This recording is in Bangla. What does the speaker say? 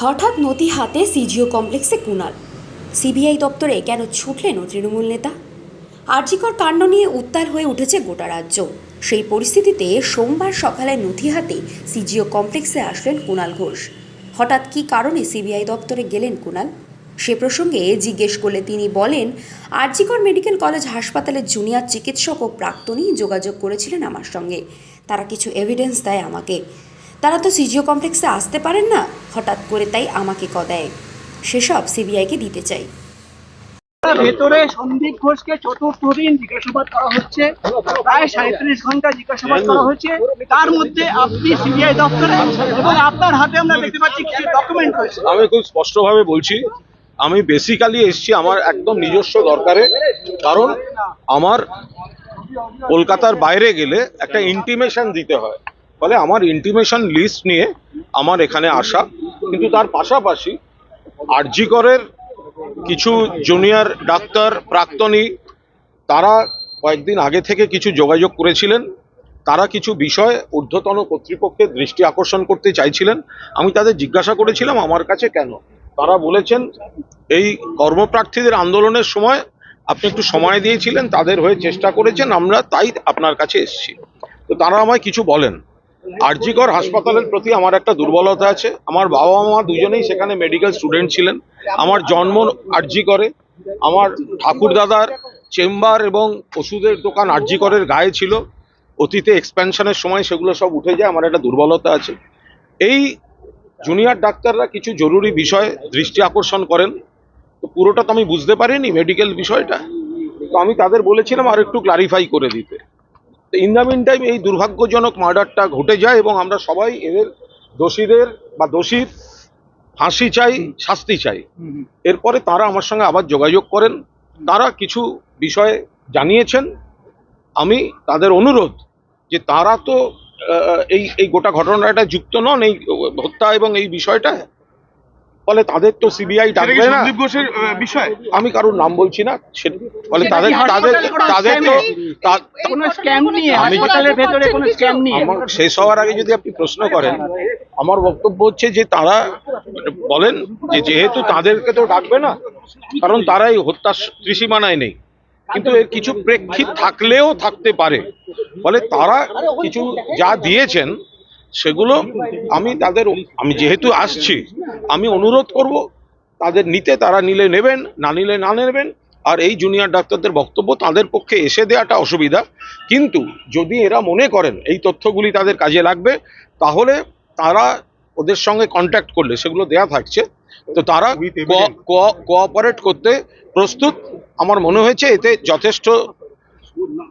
হঠাৎ নদী হাতে সিজিও কমপ্লেক্সে কুণাল। সিবিআই দপ্তরে কেন ছুটলেন ও তৃণমূল নেতা? আর্জিকর কাণ্ড নিয়ে উত্তাল হয়ে উঠেছে গোটা রাজ্য। সেই পরিস্থিতিতে সোমবার সকালে নথি হাতে সিজিও কমপ্লেক্সে আসলেন কুণাল ঘোষ। হঠাৎ কী কারণে সিবিআই দপ্তরে গেলেন কুণাল? সে প্রসঙ্গে জিজ্ঞেস করলে তিনি বলেন, আরজিকর মেডিকেল কলেজ হাসপাতালের জুনিয়র চিকিৎসক ও প্রাক্তনী যোগাযোগ করেছিলেন আমার সঙ্গে। তারা কিছু এভিডেন্স দেয় আমাকে। তারা তো সিজিও কমপ্লেক্সে আসতে পারেন না। হঠাৎ করে তাই আমাকে ক দেয়। সেসব সিবিআইকে দিতে চাই। ভেতরে সন্দীপ ঘোষকে চতুর্থ দিন জিজ্ঞাসাবাদ করা হচ্ছে। প্রায় সাঁত্রিশ ঘণ্টা জিজ্ঞাসাবাদ করা হচ্ছে তার মধ্যে আপনি সিবিআই দপ্তরে এবং আপনার হাতে আমরা দেখতে পাচ্ছি কিছু ডকুমেন্ট রয়েছে। আমি খুব স্পষ্টভাবে বলছি আমি বেসিক্যালি এসছি আমার একদম নিজস্ব দরকারে। কারণ আমার কলকাতার বাইরে গেলে একটা ইন্টিমেশন দিতে হয়। ফলে আমার ইন্টিমেশন লিস্ট নিয়ে আমার এখানে আসা। কিন্তু তার পাশাপাশি আরজিকরের কিছু জুনিয়র ডাক্তার, প্রাক্তনী, তারা কয়েকদিন আগে থেকে কিছু যোগাযোগ করেছিলেন। তারা কিছু বিষয় ঊর্ধ্বতন কর্তৃপক্ষের দৃষ্টি আকর্ষণ করতে চাইছিলেন। আমি তাদের জিজ্ঞাসা করেছিলাম, আমার কাছে কেন? তারা বলেছেন, এই কর্মপ্রার্থীদের আন্দোলনের সময় আপনি একটু সময় দিয়েছিলেন, তাদের হয়ে চেষ্টা করেছেন, আমরা তাই আপনার কাছে এসেছি। তো তারা আমায় কিছু বলেন। আরজিকর হাসপাতালের প্রতি আমার একটা দুর্বলতা আছে। আমার বাবা মা দুজনেই সেখানে মেডিকেল স্টুডেন্ট ছিলেন। আমার জন্ম আরজিকরে। আমার ঠাকুর দাদার চেম্বার এবং ওষুধের দোকান আরজিকরের গায়ে ছিল। অতীতে এক্সপ্যানশনের সময় সেগুলো সব উঠে যায়, আমার একটা দুর্বলতা আছে। এই জুনিয়র ডাক্তাররা কিছু জরুরি বিষয় দৃষ্টি আকর্ষণ করেন। তো পুরোটা তো আমি বুঝতে পারিনি মেডিকেল বিষয়টা। তো আমি তাদের বলেছিলাম আর একটু ক্লারিফাই করে দিতে। ইন দ্য মিন টাইম এই দুর্ভাগ্যজনক মার্ডারটা ঘটে যায় এবং আমরা সবাই এদের দোষীদের বা দোষীর ফাঁসি চাই শাস্তি চাই। এরপরে তারা আমার সঙ্গে আবার যোগাযোগ করেন। তারা কিছু বিষয়ে জানিয়েছেন। আমি তাদের অনুরোধ যে তারা তো এই এই গোটা ঘটনাটা যুক্ত নন এই হত্যা এবং এই বিষয়টা ফলে তাদের তো সিবিআই ডাকবে না। সন্দীপ ঘোষের বিষয়? আমি কারোর নাম বলছি না ফলে তাদের তাদের তাদের তো কোনো স্ক্যাম নিয়ে হাসপাতালের ভেতরে কোনো স্ক্যাম নিয়ে আমার শেষ হওয়ার আগে যদি আপনি প্রশ্ন করেন আমার বক্তব্য হচ্ছে যে তারা বলেন যে যেহেতু তাদেরকে তো ডাকবে না কারণ তারা এই হত্যা ত্রিসীমানায় নেই। কিন্তু এর কিছু প্রেক্ষিত থাকলেও থাকতে পারে। ফলে তারা কিছু যা দিয়েছেন সেগুলো আমি তাদের আমি যেহেতু আসছি আমি অনুরোধ করব তাদের নিতে তারা নিলে নেবেন না নিলে না নেবেন আর এই জুনিয়র ডাক্তারদের বক্তব্য তাদের পক্ষে এসে দেওয়াটা অসুবিধা। কিন্তু যদি এরা মনে করেন এই তথ্যগুলি তাদের কাজে লাগবে তাহলে তারা ওদের সঙ্গে কন্ট্যাক্ট করলে সেগুলো দেয়া থাকছে। তো তারা কোঅপারেট করতে প্রস্তুত। আমার মনে হয়েছে এতে যথেষ্ট